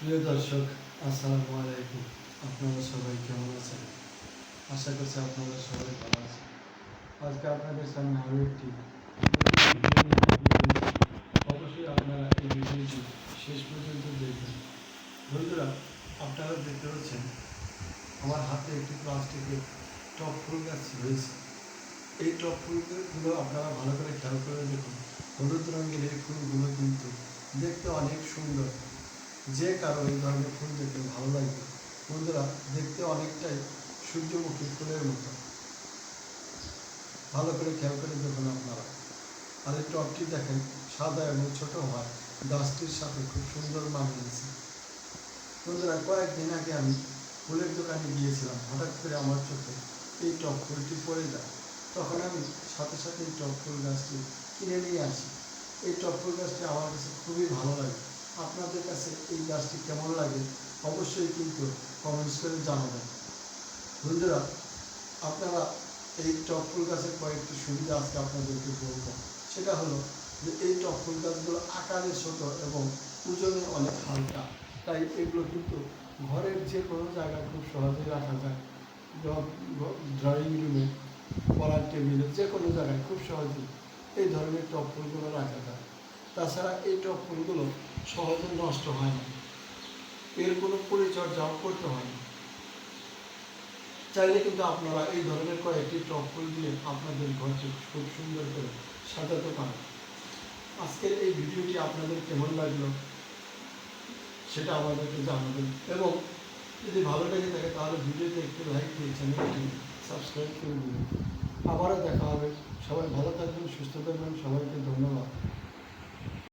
প্রিয় দর্শক, আসসালামু আলাইকুম। আপনারা সবাই কেমন আছেন? আশা করছি আপনারা সবাই ভালো আছেন। আজকে আপনাদের সামনে আরও একটি অবশ্যই আপনারা এই ভিডিওটি শেষ পর্যন্ত দেখবেন। বন্ধুরা, আপনারা দেখতে পাচ্ছেন, আমার হাতে একটি প্লাস্টিকের টপ ফুল গাছ রয়েছে। এই টপ ফুলগুলো আপনারা ভালো করে খেয়াল করে দেখুন। হলুদ রঙের এই ফুলগুলো কিন্তু দেখতে অনেক সুন্দর। যে কারও এই ধরনের ফুল দেখতে ভালো লাগবে বন্ধুরা, দেখতে অনেকটাই সূর্যমুখী ফুলের মতো। ভালো করে খেয়াল করে দেখুন আপনারা। আর এই টপটি দেখেন, সাদা এবং ছোট হয় গাছটির সাথে খুব সুন্দর মানিয়েছে বন্ধুরা, কয়েকদিন আগে আমি ফুলের দোকানে গিয়েছিলাম, হঠাৎ করে আমার চোখে এই টপ ফুলটি পড়ে যায়। তখন আমি সাথে সাথে এই টপ ফুল গাছটি কিনে নিয়ে আসি। এই টপ ফুল গাছটি আমার কাছে খুবই ভালো লাগে। আপনাদের কাছে এই গাছটি কেমন লাগে অবশ্যই কিন্তু কমেন্টস করে জানাবেন। বন্ধুরা, আপনারা এই টপ ফুল গাছের কয়েকটি সুবিধা আজকে আপনাদেরকে বলব। সেটা হলো যে এই টপ ফুল গাছগুলো আকারে ছোট এবং ওজনে অনেক হালকা। তাই এগুলো কিন্তু ঘরের যে কোনো জায়গায় খুব সহজেই রাখা যায়। ড্রয়িং রুমে পড়ার টেবিলে যে কোনো জায়গায় খুব সহজেই এই ধরনের টপ ফুলগুলো রাখা যায়। তাছাড়া এই টপ ফুলগুলো সহজে নষ্ট হয় না। এর কোনো পরিচর্যাও করতে হয় না। চাইলে কিন্তু আপনারা এই ধরনের কয়েকটি টপ ফুল দিয়ে আপনাদের ঘরকে খুব সুন্দর করে সাজাতে পারেন। আজকের এই ভিডিওটি আপনাদের কেমন লাগল সেটা আমাদেরকে জানাবেন এবং যদি ভালো লেগে থাকে তাহলে ভিডিওতে একটু লাইক দিয়ে চ্যানেলটি সাবস্ক্রাইব করে দিন আবারও দেখা হবে। সবাই ভালো থাকবেন, সুস্থ থাকবেন। সবাইকে ধন্যবাদ।